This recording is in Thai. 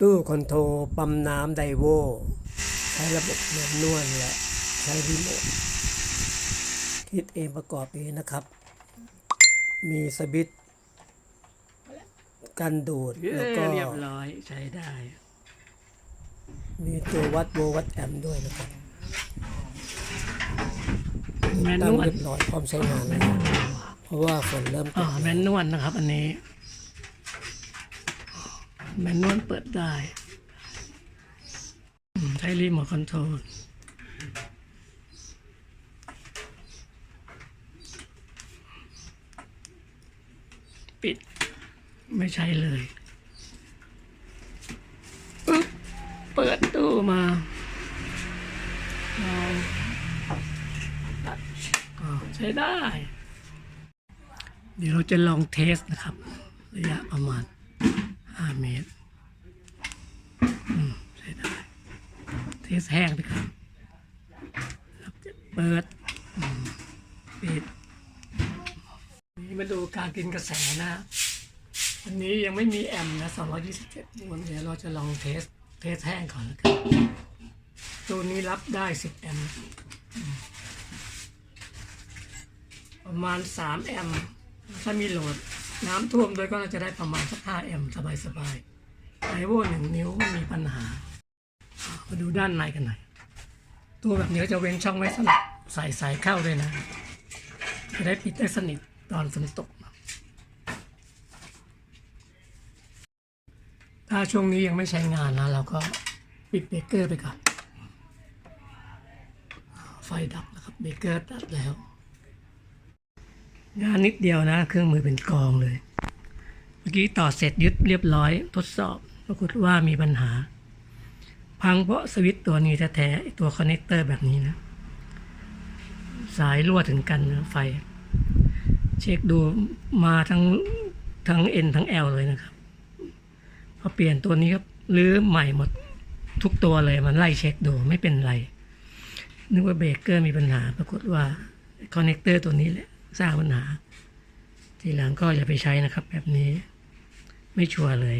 ตู้คอนโทรลปั๊มน้ำไดโวใช้ระบบเมือนนวลและใช้รีโมทคิดเองประกอบเองนะครับ มีสวิตช์กันดูดแล้วก็เรียบร้อยใช้ได้ มีตัววัดโวลต์วัดแอมป์ด้วยนะครับแมนตั้นงวลเรียบร้อยพร้อมใช้งานแล้วเพราะว่าฝนเริ่มตอ่ากแมนนวลนะครับ อันนี้ แมนนวลเปิดได้ใช้รีโมทคอนโทรลปิด ไม่ใช่เลยเปิดตู้มาเราตัดอ่าใช้ได้ เดี๋ยวเราจะลองเทสนะครับ ระยะประมาณ 5เมตรใช้ได้เทสแห้งนะครับรับจะเปิดปิดนี่มาดูการกินกระแสนะ อันนี้ยังไม่มีแอมนะ227โวลต์เดี๋ยวเราจะลองเทส เทสแห้งก่อนแล้วกันตัวนี้รับได้ 10 แอมประมาณ 3 แอมถ้ามีโหลด น้ำท่วมด้วยก็จะได้ประมาณสัก5แอมป์สบายไอโวหนึ่งนิ้วไม่มีปัญหา มาดูด้านในกันหน่อย ตัวแบบนี้จะเว้นช่องไว้สำหรับใส่สายเข้าด้วยนะ จะได้ปิดได้สนิทตอนฝนตก ถ้าช่วงนี้ยังไม่ใช้งานนะ เราก็ปิดเบเกอร์ไปก่อน ไฟดับนะครับ เบเกอร์ตัดแล้ว งานนิดเดียวนะ เครื่องมือเป็นกองเลย เมื่อกี้ต่อเสร็จยึดเรียบร้อย ทดสอบ ปรากฏว่ามีปัญหา พังเพราะสวิตตัวนี้แท้ๆตัวคอนเนคเตอร์แบบนี้นะ สายรั่วถึงกันนะไฟ เช็คดูมาทั้งทั้ง N ทั้ง L เลยนะครับพอเปลี่ยนตัวนี้ครับรื้อใหม่หมดทุกตัวเลยมันไล่เช็คดูไม่เป็นไร นึกว่าเบรกเกอร์มีปัญหา ปรากฏว่าคอนเนคเตอร์ตัวนี้แหละ สร้างปัญหา ทีหลังก็อย่าไปใช้นะครับ แบบนี้ไม่ชัวร์เลย